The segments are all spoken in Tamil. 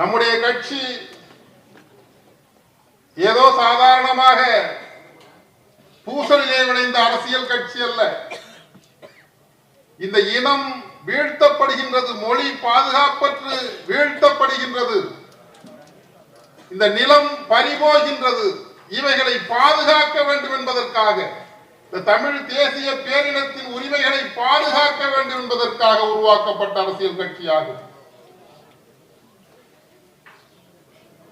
நம்முடைய கட்சி ஏதோ சாதாரணமாக பூசலிலே விளைந்த அரசியல் கட்சி அல்ல. இந்த இனம் வீழ்த்தப்படுகின்றது மொழி பாதுகாப்பற்று வீழ்த்தப்படுகின்றது. இந்த நிலம் பறிபோகின்றது இவைகளை பாதுகாக்க வேண்டும் என்பதற்காக. இந்த தமிழ் தேசிய பேரினத்தின் உரிமைகளை பாதுகாக்க வேண்டும் என்பதற்காக உருவாக்கப்பட்ட அரசியல் கட்சியாகும்.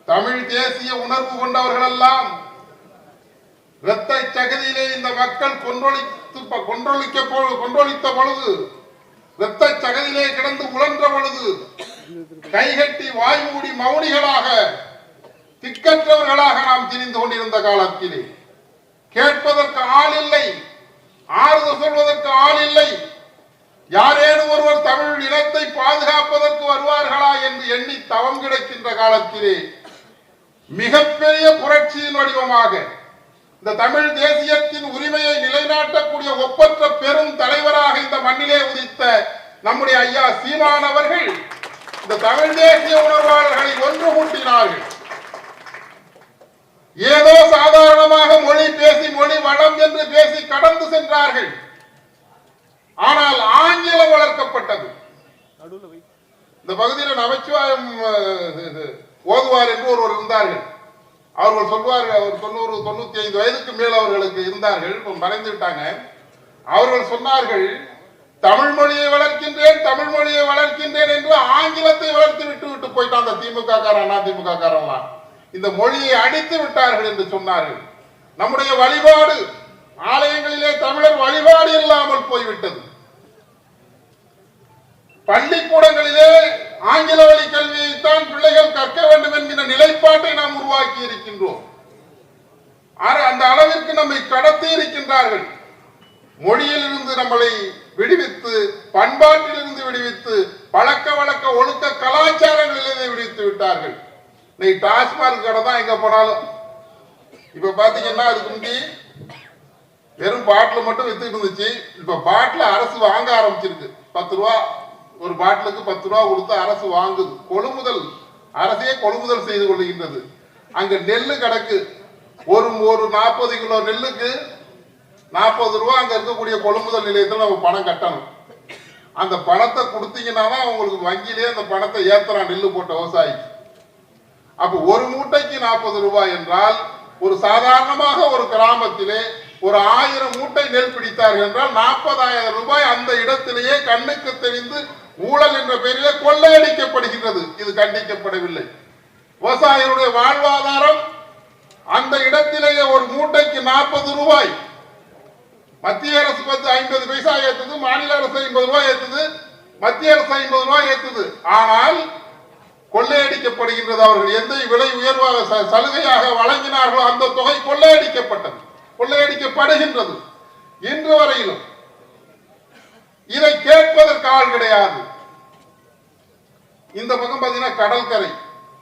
தமிழ் தேசிய உணர்வு கொண்டவர்கள் எல்லாம் இரத்த சகதியிலே இந்த மக்கள் கொன்றொழித்து கொன்றொழிக்க கொன்றொழித்த பொழுது இரத்த சகதியிலே கிடந்து உழன்ற பொழுது கைகட்டி வாய் மூடி மௌனிகளாக திக்கற்றவர்களாக நாம் திரிந்து கொண்டிருந்த காலத்திலே. கேட்பதற்கு ஆள் இல்லை ஆறுதல் சொல்வதற்கு ஆள் இல்லை. யாரேனும் ஒருவர் தமிழ் இனத்தை பாதுகாப்பதற்கு வருவார்களா என்று எண்ணி தவம் கிடைக்கின்ற காலத்திலே மிகப்பெரிய புரட்சியின் வடிவமாக இந்த தமிழ் தேசியத்தின் உரிமையை நிலைநாட்டக்கூடிய ஒப்பற்ற பெரும் தலைவராக இந்த மண்ணிலே உதித்த நம்முடைய ஐயா சீமான் அவர்கள் இந்த தமிழ் தேசிய உணர்வாளர்களை ஒன்று கூட்டினார்கள். ஏதோ சாதாரணமாக மொழி பேசி மொழி வளம் என்று பேசி கடந்து சென்றார்கள். ஆனால் ஆங்கிலம் வளர்க்கப்பட்டது. இந்த பகுதியில் நமச்சிவாயம் ஓதுவார் என்று ஒருவர் இருந்தார்கள். அவர்கள் சொல்வார்கள் அவர் தொண்ணூறு தொண்ணூத்தி ஐந்து வயதுக்கு மேல் அவர்களுக்கு இருந்தார்கள். இப்போ மறைந்து விட்டாங்க. அவர்கள் சொன்னார்கள் தமிழ் மொழியை வளர்க்கின்றேன் தமிழ் மொழியை வளர்க்கின்றேன் என்று ஆங்கிலத்தை வளர்த்து விட்டு விட்டு போயிட்டான் அந்த திமுக காரன் அதிமுக காரன்லாம். இந்த மொழியை அடித்து விட்டார்கள் என்று சொன்னார்கள். நம்முடைய வழிபாடு ஆலயங்களிலே தமிழர் வழிபாடு இல்லாமல் போய்விட்டது. பள்ளிக்கூடங்களிலே ஆங்கில வழி கல்வியைத்தான் பிள்ளைகள் கற்க வேண்டும் என்கிற நிலைப்பாட்டை நாம் உருவாக்கி இருக்கின்றோம். அந்த அளவிற்கு நம்மை கடத்தி இருக்கின்றார்கள். மொழியிலிருந்து நம்மளை விடுவித்து பண்பாட்டிலிருந்து விடுவித்து பழக்க வழக்க ஒழுக்க கலாச்சாரங்களிலிருந்து விடுவித்து விட்டார்கள். நீ டாஸ்மாக் கடை தான் எங்க போனாலும். இப்ப பாத்தீங்கன்னா அதுக்கு முந்தி வெறும் பாட்டில் மட்டும் வித்துட்டு இருந்துச்சு. இப்ப பாட்டில் அரசு வாங்க ஆரம்பிச்சிருக்கு. பத்து ரூபா. ஒரு பாட்டிலுக்கு பத்து ரூபா கொடுத்து அரசு வாங்குது கொள்முதல். அரசே கொள்முதல் செய்து கொள்கின்றது. அங்க நெல்லு கிடக்கு. ஒரு ஒரு நாற்பது கிலோ நெல்லுக்கு நாற்பது ரூபா அங்க இருக்கக்கூடிய கொள்முதல் நிலையத்தில் நம்ம பணம் கட்டணும். அந்த பணத்தை கொடுத்தீங்கன்னா தான் உங்களுக்கு வங்கியிலே அந்த பணத்தை ஏத்துறான் நெல்லு போட்ட விவசாயிக்கு அப்போ ஒரு மூட்டைக்கு நாற்பது ரூபாய் என்றால் ஒரு சாதாரணமாக ஒரு கிராமத்திலே ஒரு ஆயிரம் மூட்டை நெல் பிடித்தார்கள் என்றால் நாற்பதாயிரம் ரூபாய் அந்த இடத்திலேயே கண்ணுக்கு தெரிந்து ஊழல் என்ற பெயரிலே கொள்ளையடிக்கப்படுகின்றது. இது கண்டிக்கப்படவில்லை. விவசாயிகளுடைய வாழ்வாதாரம் அந்த இடத்திலேயே ஒரு மூட்டைக்கு நாற்பது ரூபாய். மத்திய அரசு பத்து ஐம்பது பைசா ஏற்றுது மாநில அரசு ஐம்பது ரூபாய் ஏற்றுது மத்திய அரசு ஐம்பது ரூபாய் ஏற்றுது ஆனால் கொள்ளையடிக்கப்படுகின்றது அவர்கள். எந்த விலை உயர்வாக ச- சலுகையாக வழங்கினார்களோ அந்த தொகை கொள்ளையடிக்கப்பட்டது. கொள்ளையடிக்கப்படுகின்றது. இன்று வரையிலும் இதை கேட்பதற்கு ஆள் கிடையாது. இந்த பக்கம் பார்த்தீங்கன்னா கடற்கரை.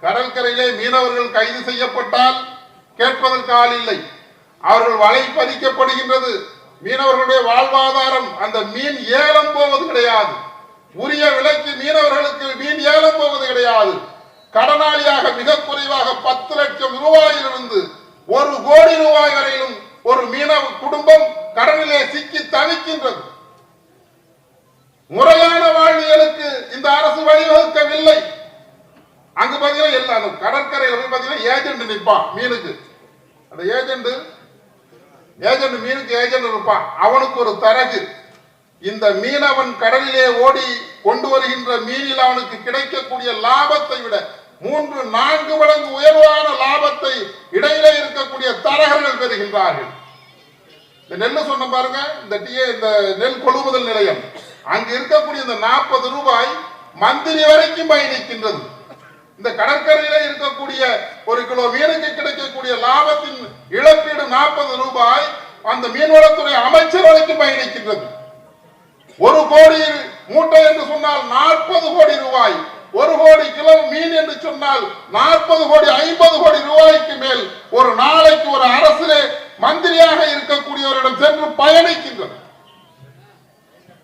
கடற்கரையிலே மீனவர்கள் கைது செய்யப்பட்டால் கேட்பதற்கு ஆள் இல்லை. அவர்கள் வலை பதிக்கப்படுகின்றது. மீனவர்களுடைய வாழ்வாதாரம் அந்த மீன் ஏலம் போவது கிடையாது. உரிய விலைக்கு மீனவர்களுக்கு மீன் ஏலம் போவது கிடையாது. கடனாளியாக மிக குறைவாக பத்து லட்சம் ரூபாயிலிருந்து ஒரு கோடி ரூபாய் வரையிலும் ஒரு மீனவ குடும்பம் கடலிலே சிக்கி தவிக்கின்றது. முறையான வாழ்வியலுக்கு இந்த அரசு வழிவகுக்கவில்லை. அங்கு பாத்தீங்கன்னா எல்லா கடற்கரையில் போய் பாத்தீங்கன்னா ஏஜென்ட் நிற்பான் மீனுக்கு. அந்த ஏஜென்ட் ஏஜென்ட் மீனுக்கு ஏஜென்ட் இருப்பான் அவனுக்கு ஒரு தரகு. இந்த மீனவன் கடலிலே ஓடி கொண்டு வருகின்ற மீனில் அவனுக்கு கிடைக்கக்கூடிய லாபத்தை விட மூன்று நான்கு மடங்கு உயர்வான லாபத்தை இடையிலே இருக்கக்கூடிய தரகர்கள் பெறுகின்றார்கள். இந்த நெல்லு சொன்ன பாருங்க இந்த டிஏ இந்த நெல் கொள்முதல் நிலையம். அங்க இருக்கக்கூடிய இந்த நாற்பது ரூபாய் மந்திரி வரைக்கும் பயணிக்கின்றது இந்த கடற்கரையில இருக்கக்கூடிய ஒரு கிலோ மீனுக்கு கிடைக்கக்கூடிய லாபத்தின் இழப்பீடு நாற்பது ரூபாய் அந்த மீன்வளத்துறை அமைச்சர் வரைக்கும் பயணிக்கின்றது ஒரு கோடி மூட்டை என்று சொன்னால் நாற்பது கோடி ரூபாய். ஒரு கோடி கிலோ மீன் என்று சொன்னால் நாற்பது கோடி ஐம்பது கோடி ரூபாய்க்கு மேல் ஒரு நாளைக்கு ஒரு அரசிலே மந்திரியாக இருக்கக்கூடியவரிடம் சென்று பயணிக்கின்றது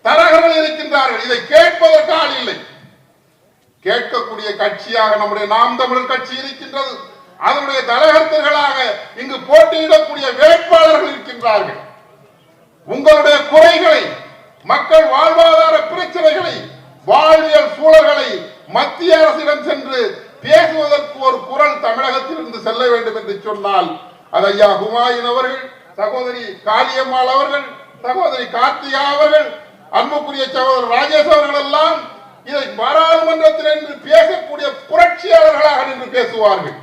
தரகர்கள் இருக்கின்றார்கள். இதை கேட்பதற்கு ஆள் இல்லை. கேட்கக்கூடிய கட்சியாக நம்முடைய நாம் தமிழர் கட்சி இருக்கின்றது. அதனுடைய தலைவர்களாக இங்கு போட்டியிடக்கூடிய வேட்பாளர்கள் இருக்கின்றார்கள். உங்களுடைய குறைகளை மக்கள் வாழ்வாதார பிரச்சனைகளை வாழ்வியல் சூழல்களை மத்திய அரசிடம் சென்று பேசுவதற்கு ஒரு குரல் தமிழகத்தில் இருந்து செல்ல வேண்டும் என்று சொன்னால் அது ஐயா ஹுமாயின் அவர்கள் சகோதரி காளியம்மாள் அவர்கள் சகோதரி கார்த்திகா அவர்கள் அன்புக்குரிய சகோதரர் ராஜேஷ் அவர்கள் எல்லாம் இதை பாராளுமன்றத்தில் என்று பேசக்கூடிய புரட்சியாளர்களாக நின்று பேசுவார்கள்.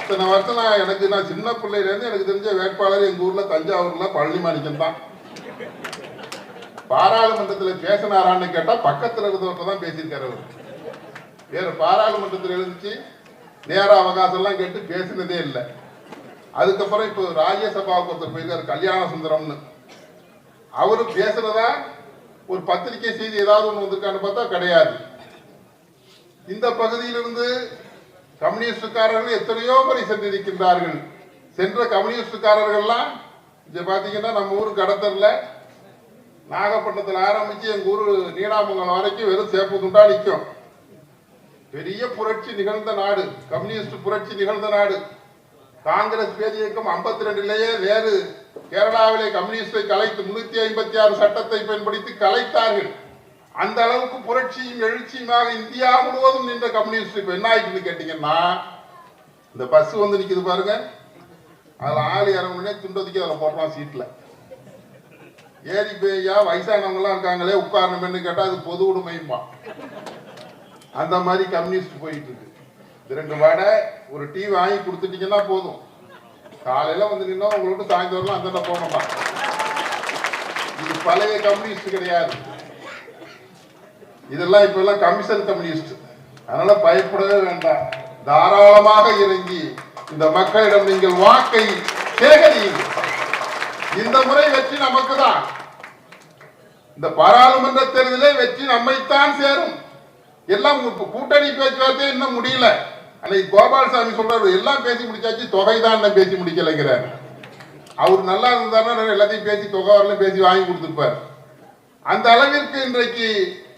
இத்தனை வருஷம் நான் எனக்கு நான் சின்ன பிள்ளையிலேருந்து எனக்கு தெரிஞ்ச வேட்பாளர் எங்கள் ஊரில் தஞ்சாவூரில் பழனி மாணிக்கம் தான். பாராளுமன்றத்தில் பேசினாரான்னு கேட்டால் பக்கத்தில் இருந்தவர்கிட்ட தான் பேசியிருக்காரு அவர். வேறு பாராளுமன்றத்தில் எழுந்துச்சு நேர அவகாசம்லாம் கேட்டு பேசினதே இல்லை. அதுக்கப்புறம் இப்போ ராஜ்யசபாவுக்கு ஒருத்தர் போயிருக்காரு கல்யாண சுந்தரம்னு. அவரு பேசுறதா ஒரு பத்திரிகை செய்தி ஏதாவது ஒன்று வந்திருக்கான்னு பார்த்தா கிடையாது. இந்த பகுதியிலிருந்து கம்யூனிஸ்டுக்காரர்கள் எத்தனையோ முறை சென்றிருக்கின்றார்கள். சென்ற கம்யூனிஸ்டுக்காரர்கள்லாம் இங்கே பார்த்தீங்கன்னா நம்ம ஊர் கடத்தரில் நாகப்பட்டினத்தில் ஆரம்பிச்சு எங்க ஊர் நீடாமங்கலம் வரைக்கும் வெறும் சேப்பு துண்டா நிற்கும் பெரிய புரட்சி நிகழ்ந்த நாடு. கம்யூனிஸ்ட் புரட்சி நிகழ்ந்த நாடு. காங்கிரஸ் பேர் இயக்கம் ஐம்பத்தி ரெண்டுலேயே வேறு கேரளாவிலே கம்யூனிஸ்டை கலைத்து முன்னூத்தி ஐம்பத்தி ஆறு சட்டத்தை பயன்படுத்தி கலைத்தார்கள். அந்த அளவுக்கு புரட்சியும் எழுச்சியுமாக இந்தியா முழுவதும் நின்ற கம்யூனிஸ்ட் இப்ப என்ன ஆயிட்டுன்னு கேட்டீங்கன்னா இந்த பஸ் வந்து நிக்குது பாருங்க. அதுல ஆள் இறங்குனே துண்டதுக்கு அதில் போடுறான் சீட்ல ஏறி பேயா வயசானவங்களாம் இருக்காங்களே உட்காரணும்னு கேட்டால் அது பொது உடைமையுமா அந்த மாதிரி கம்யூனிஸ்ட் போயிட்டு இருக்கு ரெண்டு வடை ஒரு டீ வாங்கி கொடுத்துட்டீங்கன்னா போதும். காலையில் வந்து நின்னா உங்களோட சாயந்தரம் அந்த போகணுமா இது பழைய கம்யூனிஸ்ட் கிடையாது. இதெல்லாம் இப்ப எல்லாம் கமிஷன் கம்யூனிஸ்ட். அதனால பயப்படவே வேண்டாம். தாராளமாக இறங்கி இந்த மக்களிடம் நீங்கள் வாக்கை சேகரியுங்கள். இந்த முறை வெற்றி நமக்கு தான் இந்த பாராளுமன்ற தேர்தலே வெற்றி நம்மைத்தான் சேரும். எல்லாம் கூட்டணி பேச்சுவார்த்தை இன்னும் முடியல. அன்னைக்கு கோபாலசாமி சொல்றாரு எல்லாம் பேசி முடிச்சாச்சு தொகை தான் பேசி முடிக்கலைங்கிறாரு. அவர் நல்லா இருந்தாருன்னா எல்லாத்தையும் பேசி தொகை வரலாம் பேசி வாங்கி கொடுத்துருப்பார். அந்த அளவிற்கு இன்றைக்கு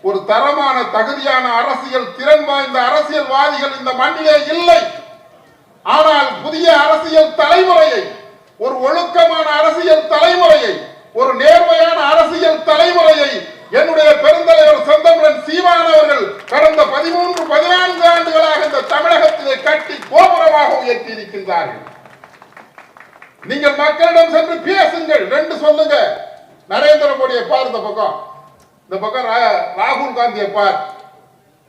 ஒரு தரமான தகுதியான அரசியல் திறன் வாய்ந்த அரசியல்வாதிகள் இந்த மண்ணிலே இல்லை. ஆனால் புதிய அரசியல் தலைமுறையை ஒரு ஒழுக்கமான அரசியல் தலைமுறையை ஒரு நேர்மையான அரசியல் தலைமுறையை என்னுடைய பெருந்தலைவர் செந்தமிழன் சீமான் அவர்கள் கடந்த பதிமூன்று பதினான்கு ஆண்டுகளாக இந்த தமிழகத்திலே கட்டி கோபுரமாக உயர்த்தி இருக்கின்றார்கள் நீங்கள் மக்களிடம் சென்று பேசுங்கள் ரெண்டு சொல்லுங்க. நரேந்திர மோடியை பார் இந்த பக்கம். இந்த பக்கம் ரா- ராகுல் காந்தியை பார்.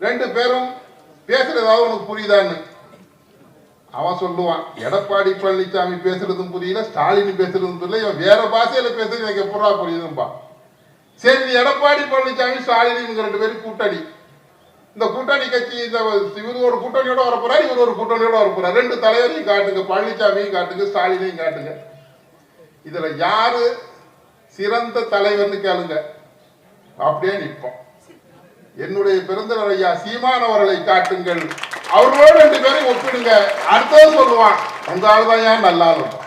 ரெண்டு பேரும் பேசுறது அவனுக்கு புரியுதான்னு. அவன் சொல்லுவான் எடப்பாடி பழனிசாமி பேசுறதும் புரியல ஸ்டாலின் பேசுறதும் புரியல இவன் வேற பாஷையில பேசுறது எனக்கு எப்படா புரியுதும்பா. சரி நீ எடப்பாடி பழனிசாமி ஸ்டாலின் இவங்க ரெண்டு பேரும் கூட்டணி. இந்த கூட்டணி கட்சி இந்த இவர் ஒரு கூட்டணியோட வர போறாரு இவர் ஒரு கூட்டணியோட வர போறாரு. ரெண்டு தலைவரையும் காட்டுங்க பழனிசாமியும் காட்டுங்க ஸ்டாலினையும் காட்டுங்க. இதுல யாரு சிறந்த தலைவர்னு கேளுங்க. அப்படியே நிற்போம். என்னுடைய பிறந்த ஐயா சீமானவர்களை காட்டுங்கள். அவர்களோடு ரெண்டு பேரையும் ஒப்பிடுங்க. அடுத்தது சொல்லுவான் உங்க ஆள் தான் ஏன் நல்லா இருக்கும்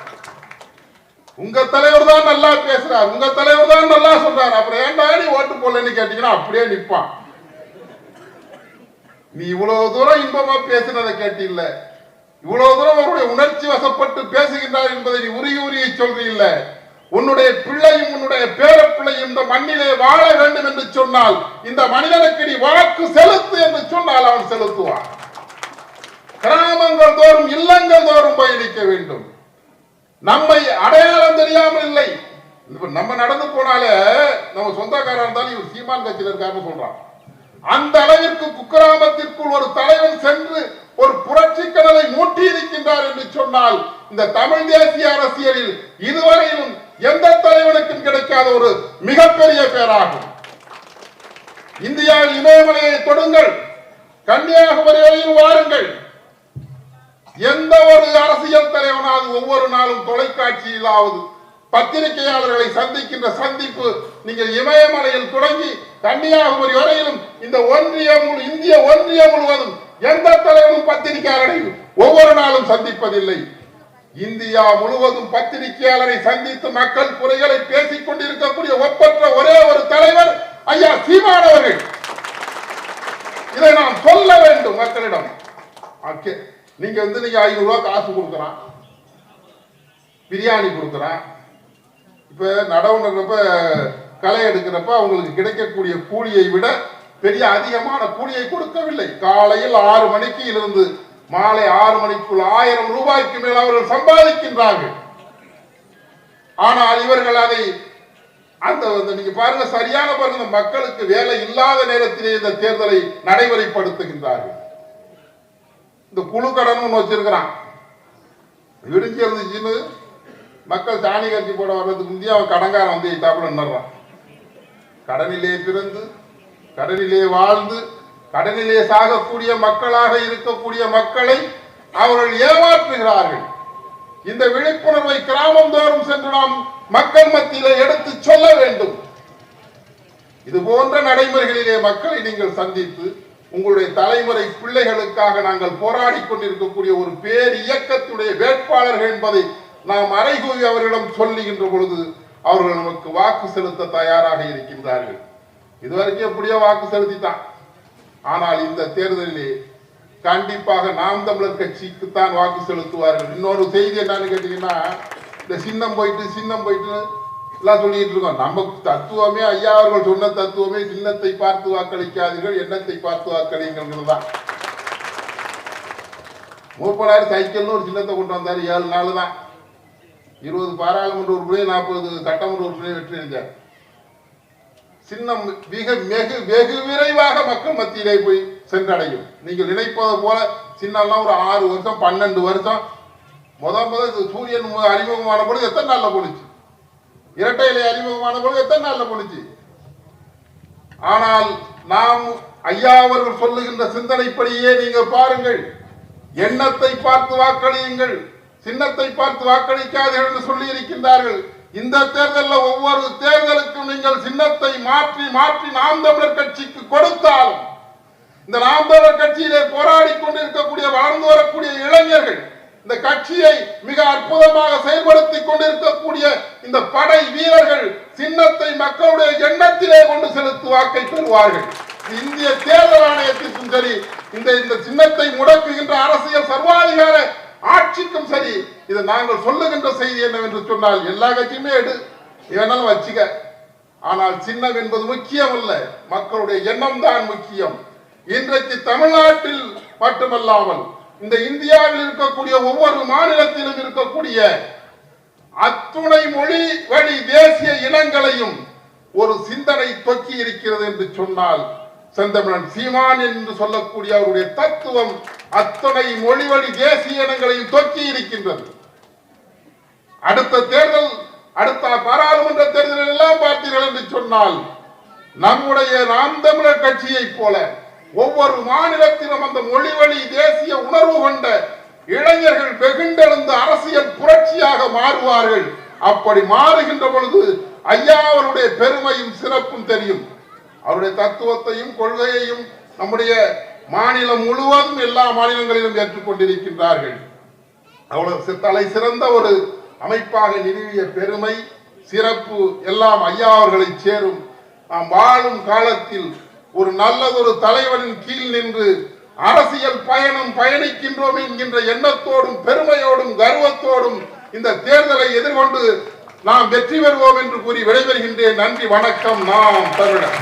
உங்க தலைவர் தான் நல்லா பேசுறார். உங்க தலைவர் தான் நல்லா சொல்றாரு. அப்புறம் ஏன்டா நீ ஓட்டு போடலன்னு கேட்டீங்கன்னா அப்படியே நிற்பான் நீ இவ்வளவு தூரம் இன்பமா பேசினதை கேட்டில்ல. இவ்வளவு தூரம் அவருடைய உணர்ச்சி வசப்பட்டு பேசுகின்றார் என்பதை நீ உருகி உருகி சொல்றீல்ல. உன்னுடைய பிள்ளையும் உன்னுடைய பேரப்பிள்ளையும் இந்த மண்ணிலே வாழ வேண்டும் என்று சொன்னால் இந்த மனிதனுக்கு நீ வாக்கு செலுத்து என்று சொன்னால் அவன் செலுத்துவான். கிராமங்கள் தோறும் இல்லங்கள் தோறும் பயணிக்க வேண்டும். நம்மை அடையாளம் தெரியாமல் இல்லை. நம்ம நடந்து போனாலே நம்ம சொந்தக்காரன் இருந்தாலும் இவர் சீமான் கட்சியில் இருக்காருன்னு சொல்றான். அந்த அளவிற்கு குக்கிராமத்திற்குள் ஒரு தலைவன் சென்று ஒரு புரட்சி கடலை மூட்டி இருக்கின்றார் என்று சொன்னால் இந்த தமிழ் தேசிய அரசியலில் இதுவரையிலும் எந்த தலைவனுக்கும் கிடைக்காத ஒரு மிகப்பெரிய பேராகும். இந்தியாவில் இமயமலையை தொடுங்கள். கன்னியாகுமரி வரையில் வாருங்கள். எந்த ஒரு அரசியல் தலைவனாவது ஒவ்வொரு நாளும் தொலைக்காட்சியிலாவது பத்திரிகையாளர்களை சந்திக்கின்ற சந்திப்பு நீங்கள் இமயமலையில் தொடங்கி கன்னியாகுமரி வரையிலும் இந்த ஒன்றியம் முழு- இந்திய ஒன்றியம் முழுவதும் எந்த தலைவரும் பத்திரிகையாளரை ஒவ்வொரு நாளும் சந்திப்பதில்லை. இந்தியா முழுவதும் பத்திரிகையாளரை சந்தித்து மக்கள் குறைகளை பேசிக் கொண்டிருக்கக்கூடிய ஒப்பற்ற ஒரே ஒரு தலைவர் ஐயா சீமானவர்கள் இதை நாம் சொல்ல வேண்டும் மக்களிடம். ஓகே நீங்க வந்து நீங்க ஐநூறுரூவா காசு கொடுக்குறான் பிரியாணி கொடுக்குறான் இப்போ நடவு நடுறப்ப களை எடுக்கிறப்ப அவங்களுக்கு கிடைக்கக்கூடிய கூலியை விட பெரிய அதிகமான கூலியை கொடுக்கவில்லை. காலையில் ஆறு மணிக்கு இருந்து மாலை ஆறு மணிக்குள் ஆயிரம் ரூபாய்க்கு மேல் அவர்கள் சம்பாதிக்கின்றார்கள். ஆனால் இவர்கள் அதை அந்த நீங்க பாருங்க சரியான பாருங்க மக்களுக்கு வேலை இல்லாத நேரத்திலே இந்த தேர்தலை நடைமுறைப்படுத்துகின்றார்கள். இந்த குழு கடன் ஒன்று வச்சிருக்கிறான். விடிஞ்சு இருந்துச்சுன்னு மக்கள் தானி கட்சி போட வர்றதுக்கு முந்தைய அவன் கடங்காரன் வந்து இத்தாப்புல நின்றுறான் கடனிலே பிறந்து கடனிலே வாழ்ந்து கடனிலே சாகக்கூடிய மக்களாக இருக்கக்கூடிய மக்களை அவர்கள் ஏமாற்றுகிறார்கள். இந்த விழிப்புணர்வை கிராமந்தோறும் சென்று நாம் மக்கள் மத்தியில எடுத்து சொல்ல வேண்டும். இது போன்ற நடைமுறைகளிலே மக்களை நீங்கள் சந்தித்து உங்களுடைய தலைமுறை பிள்ளைகளுக்காக நாங்கள் போராடி கொண்டிருக்கக்கூடிய ஒரு பேர் இயக்கத்துடைய வேட்பாளர்கள் என்பதை நாம் அறைகூவி அவர்களிடம் சொல்லுகின்ற பொழுது அவர்கள் நமக்கு வாக்கு செலுத்த தயாராக இருக்கின்றார்கள். இதுவரைக்கும் எப்படியோ வாக்கு செலுத்திட்டான் ஆனால் இந்த தேர்தலிலே கண்டிப்பாக நாம் தமிழர் கட்சிக்கு தான் வாக்கு செலுத்துவார்கள். இன்னொரு செய்தி என்னன்னு கேட்டீங்கன்னா இந்த சின்னம் போயிட்டு சின்னம் போயிட்டு எல்லாம் சொல்லிட்டு இருக்கோம். நம்ம தத்துவமே ஐயா அவர்கள் சொன்ன தத்துவமே சின்னத்தை பார்த்து வாக்களிக்காதீர்கள் எண்ணத்தை பார்த்து வாக்களிங்கிறது தான் மூப்பனார் சைக்கிள்னு ஒரு சின்னத்தை கொண்டு வந்தார் ஏழு நாள் தான் இருபது பாராளுமன்ற உறுப்பினர் நாற்பது சட்டமன்ற உறுப்பினர் வெற்றி அடைஞ்சார். சின்னம் மிக வெகு வெகு விரைவாக மக்கள் மத்தியிலே போய் சென்றடையும். நீங்கள் நினைப்பது போல சின்னம்லாம் ஒரு ஆறு வருஷம் பன்னெண்டு வருஷம். முத முத சூரியன் மு- அறிமுகமான பொழுது எத்தனை நாளில் போனுச்சு இரட்டை இலை அறிமுகமான பொழுது எத்தனை நாள்ல முடிஞ்சு ஆனால் நாம் ஐயா அவர்கள் சொல்லுகின்ற சிந்தனைப்படியே நீங்க பாருங்கள். எண்ணத்தை பார்த்து வாக்களியுங்கள். சின்னத்தை பார்த்து வாக்களிக்காதீர்கள் என்று சொல்லி இருக்கின்றார்கள். இந்த தேர்தலில் ஒவ்வொரு தேர்தலுக்கும் நீங்கள் சின்னத்தை மாற்றி மாற்றி நாம் தமிழர் கட்சிக்கு கொடுத்தாலும் இந்த நாம் தமிழர் கட்சியிலே போராடி கொண்டிருக்கக்கூடிய வளர்ந்து வரக்கூடிய இளைஞர்கள் இந்த கட்சியை மிக அற்புதமாக செயல்படுத்தி கொண்டிருக்கக்கூடிய இந்த படை வீரர்கள் சின்னத்தை மக்களுடைய எண்ணத்திலே கொண்டு செலுத்து வாக்கை பெறுவார்கள். இந்திய தேர்தல் ஆணையத்திற்கும் சரி இந்த இந்த சின்னத்தை முடக்குகின்ற அரசியல் சர்வாதிகார ஆட்சிக்கும் சரி இது நாங்கள் சொல்லுகின்ற செய்தி என்னவென்று சொன்னால் எல்லா கட்சியுமே எடு. வேணாலும் வச்சுக்க. ஆனால் சின்னம் என்பது முக்கியம் அல்ல மக்களுடைய எண்ணம் தான் முக்கியம். இன்றைக்கு தமிழ்நாட்டில் மட்டுமல்லாமல் இந்த இந்தியாவில் இருக்கக்கூடிய ஒவ்வொரு மாநிலத்திலும் இருக்கக்கூடிய அத்துணை மொழி வழி தேசிய இனங்களையும் ஒரு சிந்தனை தொக்கி இருக்கிறது என்று சொன்னால் செந்தமிழன் சீமான் என்று சொல்லக்கூடிய அவருடைய தத்துவம் அத்தனை மொழி வழி தேசிய இனங்களையும் தொக்கி இருக்கின்றது. அடுத்த தேர்தல் அடுத்த பாராளுமன்ற தேர்தலில் எல்லாம் பார்த்தீர்கள் என்று சொன்னால் நம்முடைய நாம் தமிழர் கட்சியைப் போல ஒவ்வொரு மாநிலத்திலும் அந்த மொழி வழி தேசிய உணர்வு கொண்ட இளைஞர்கள் வெகுண்டெழுந்த அரசியல் புரட்சியாக மாறுவார்கள். அப்படி மாறுகின்ற பொழுது ஐயா அவருடைய பெருமையும் சிறப்பும் தெரியும். அவருடைய தத்துவத்தையும் கொள்கையையும் நம்முடைய மாநிலம் முழுவதும் எல்லா மாநிலங்களிலும் ஏற்றுக்கொண்டிருக்கின்றார்கள். அவ்வளவு தலை சிறந்த ஒரு அமைப்பாக நிறுவிய பெருமை சிறப்பு எல்லாம் ஐயா அவர்களை சேரும். நாம் வாழும் காலத்தில் ஒரு நல்லதொரு தலைவனின் கீழ் நின்று அரசியல் பயணம் பயணிக்கின்றோம் என்கின்ற எண்ணத்தோடும் பெருமையோடும் கர்வத்தோடும் இந்த தேர்தலை எதிர்கொண்டு நாம் வெற்றி பெறுவோம் என்று கூறி விடைபெறுகின்றேன். நன்றி வணக்கம். நாம் தமிழர்.